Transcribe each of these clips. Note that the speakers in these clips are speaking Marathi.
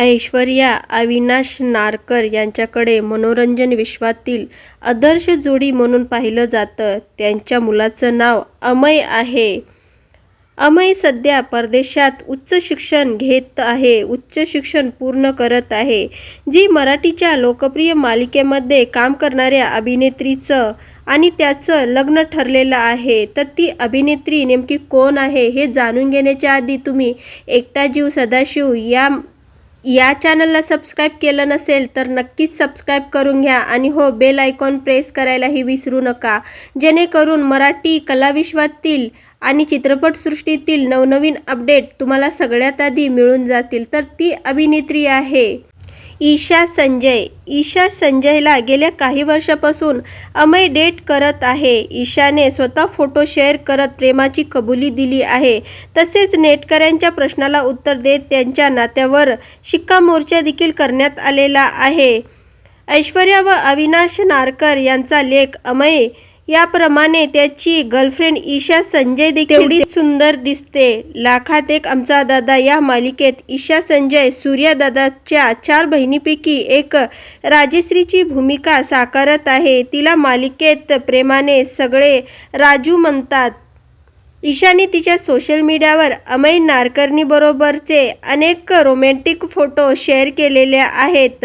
ऐश्वर्या अविनाश नारकर यांच्याकडे मनोरंजन विश्वातील आदर्श जोडी म्हणून पाहिलं जातं. त्यांच्या मुलाचं नाव अमय आहे. अमय सध्या परदेशात उच्च शिक्षण घेत आहे. उच्च शिक्षण पूर्ण करत आहे. जी मराठीच्या लोकप्रिय मालिकेमध्ये काम करणाऱ्या अभिनेत्रीचं आणि त्याचं लग्न ठरलेलं आहे तर ती अभिनेत्री नेमकी कोण आहे हे जाणून घेण्याच्या आधी तुम्ही एकटा जीव सदाशिव या या चॅनलला सबस्क्राईब केलं नसेल तर नक्कीच सबस्क्राईब करून घ्या. आणि हो बेल आयकॉन प्रेस करायलाही विसरू नका. जेणेकरून मराठी कलाविश्वातील आणि चित्रपटसृष्टीतील नवनवीन अपडेट तुम्हाला सगळ्यात आधी मिळून जातील. तर ती अभिनेत्री आहे. ईशा संजय. ईशा संजयला गेल्या काही वर्षापासून अमय डेट करत आहे. ईशाने स्वतः फोटो शेअर करत प्रेमाची कबुली दिली आहे. तसेच नेटकऱ्यांच्या प्रश्नाला उत्तर देत त्यांच्या नात्यावर शिक्कामोर्चा देखील करण्यात आलेला आहे. ऐश्वर्या व अविनाश नारकर यांचा लेख अमय याप्रमाणे त्याची गर्लफ्रेंड ईशा संजय देखील तेवढी सुंदर दिसते. लाखात एक आमचा दादा या मालिकेत ईशा संजय सूर्या दादाच्या चार बहिणीपैकी एक राजेश्रीची भूमिका साकारत आहे. तिला मालिकेत प्रेमाने सगळे राजू म्हणतात. ईशाने तिच्या सोशल मीडियावर अमय नारकर्णीबरोबरचे अनेक रोमॅन्टिक फोटो शेअर केलेले आहेत.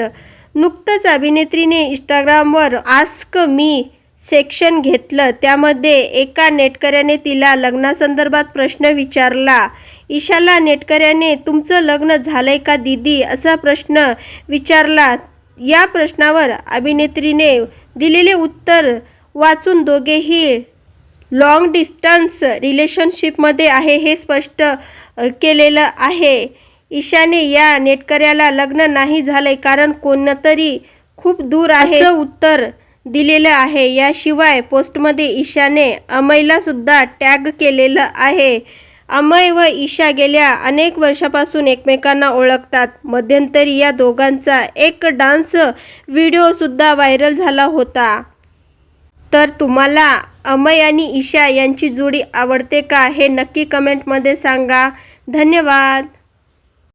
नुकतंच अभिनेत्रीने इंस्टाग्रामवर आस्क मी सेक्शन घेतलं. त्यामध्ये एका नेटकऱ्याने तिला लग्नासंदर्भात प्रश्न विचारला. ईशाला नेटकऱ्याने तुमचं लग्न झालंय का दीदी? असा प्रश्न विचारला. या प्रश्नावर अभिनेत्रीने दिलेले उत्तर वाचून दोघेही लॉंग डिस्टन्स रिलेशनशिपमध्ये आहे हे स्पष्ट केलेलं आहे. ईशाने या नेटकऱ्याला लग्न नाही झालंय कारण कोणतरी खूप दूर आहे. उत्तर दिलेलं आहे. याशिवाय पोस्टमध्ये ईशाने अमयलासुद्धा टॅग केलेलं आहे. अमय व ईशा गेल्या अनेक वर्षापासून एकमेकांना ओळखतात. मध्यंतरी या दोघांचा एक डान्स व्हिडिओसुद्धा व्हायरल झाला होता. तर तुम्हाला अमय आणि ईशा यांची जोडी आवडते का हे नक्की कमेंटमध्ये सांगा. धन्यवाद.